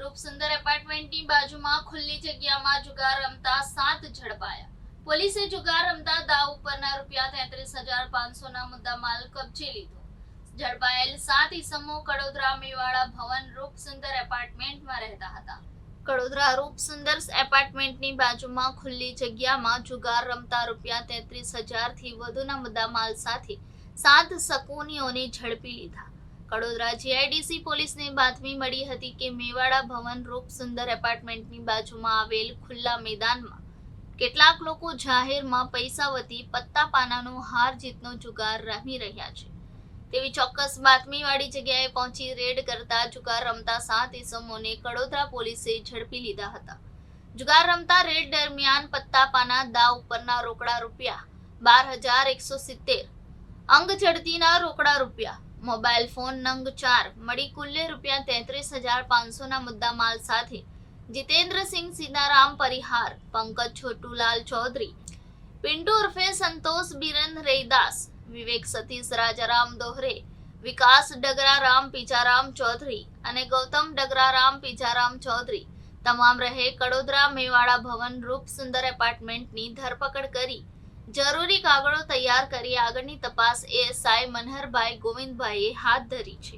રૂપસુંદર એપાર્ટમેન્ટની બાજુમાં ખુલ્લી જગ્યામાં જુગાર રમતા સાત ઝડપાયા. પોલીસે જુગાર રમતા દાવ ઉપરના રૂપિયા તેત્રીસ હજાર પાંચસોના મુદ્દામાલ કબજે લીધો. ઝડપાયેલ સાત ઇસમો કડોદરા મેવાડા ભવન રૂપસુંદર એપાર્ટમેન્ટમાં રહેતા હતા. કડોદરા રૂપસુંદર એપાર્ટમેન્ટની બાજુમાં ખુલ્લી જગ્યામાં જુગાર રમતા રૂપિયા તેત્રીસ હજારથી વધુના મુદ્દામાલ સાથે સાત શકુનીઓને ઝડપી લીધા. કડોદરા જીઆઈડીસી પોલીસને બાતમી મળી હતી કે મેવાડા ભવન રૂપ સુંદર એપાર્ટમેન્ટની બાજુમાં આવેલ ખુલ્લા મેદાનમાં કેટલાક લોકો જાહેરમાં પૈસા વતી પત્તા પાનાનો હાર જીતનો જુગાર રમી રહ્યા છે. તેવી ચોક્કસ બાતમીવાળી જગ્યાએ પહોંચી રેડ કરતા જુગાર રમતા સાત ઇસમોને કડોદરા પોલીસે ઝડપી લીધા હતા. જુગાર રમતા રેડ દરમિયાન પત્તા પાના દાવ ઉપરના રોકડા રૂપિયા બાર હજાર એકસો સિત્તેર, અંગ ચડતીના રોકડા રૂપિયા મોબાઈલ ફોન નંગ ચાર, મળી કુલ્લે રૂપિયા તેત્રીસ હજાર પાંચસોના મુદ્દામાલ સાથે. જીતેન્દ્રસિંહ સીતારામ પરિહાર, પંકજ છોટુલાલ ચૌધરી. પિન્ટુ ઉર્ફે સંતોષ બિરન રૈદાસ, વિવેક સતીશ રાજારામ દોહરે. વિકાસ ડગરારામ પીજારામ ચૌધરી અને ગૌતમ ડગરારામ પીજારામ ચૌધરી. તમામ રહે કડોદરા મેવાડા ભવન રૂપ સુંદર એપાર્ટમેન્ટની ધરપકડ કરી. જરૂરી કાગળો તૈયાર કરી આગળની તપાસ એએસઆઈ મનહરભાઈ ગોવિંદભાઈએ હાથ ધરી છે.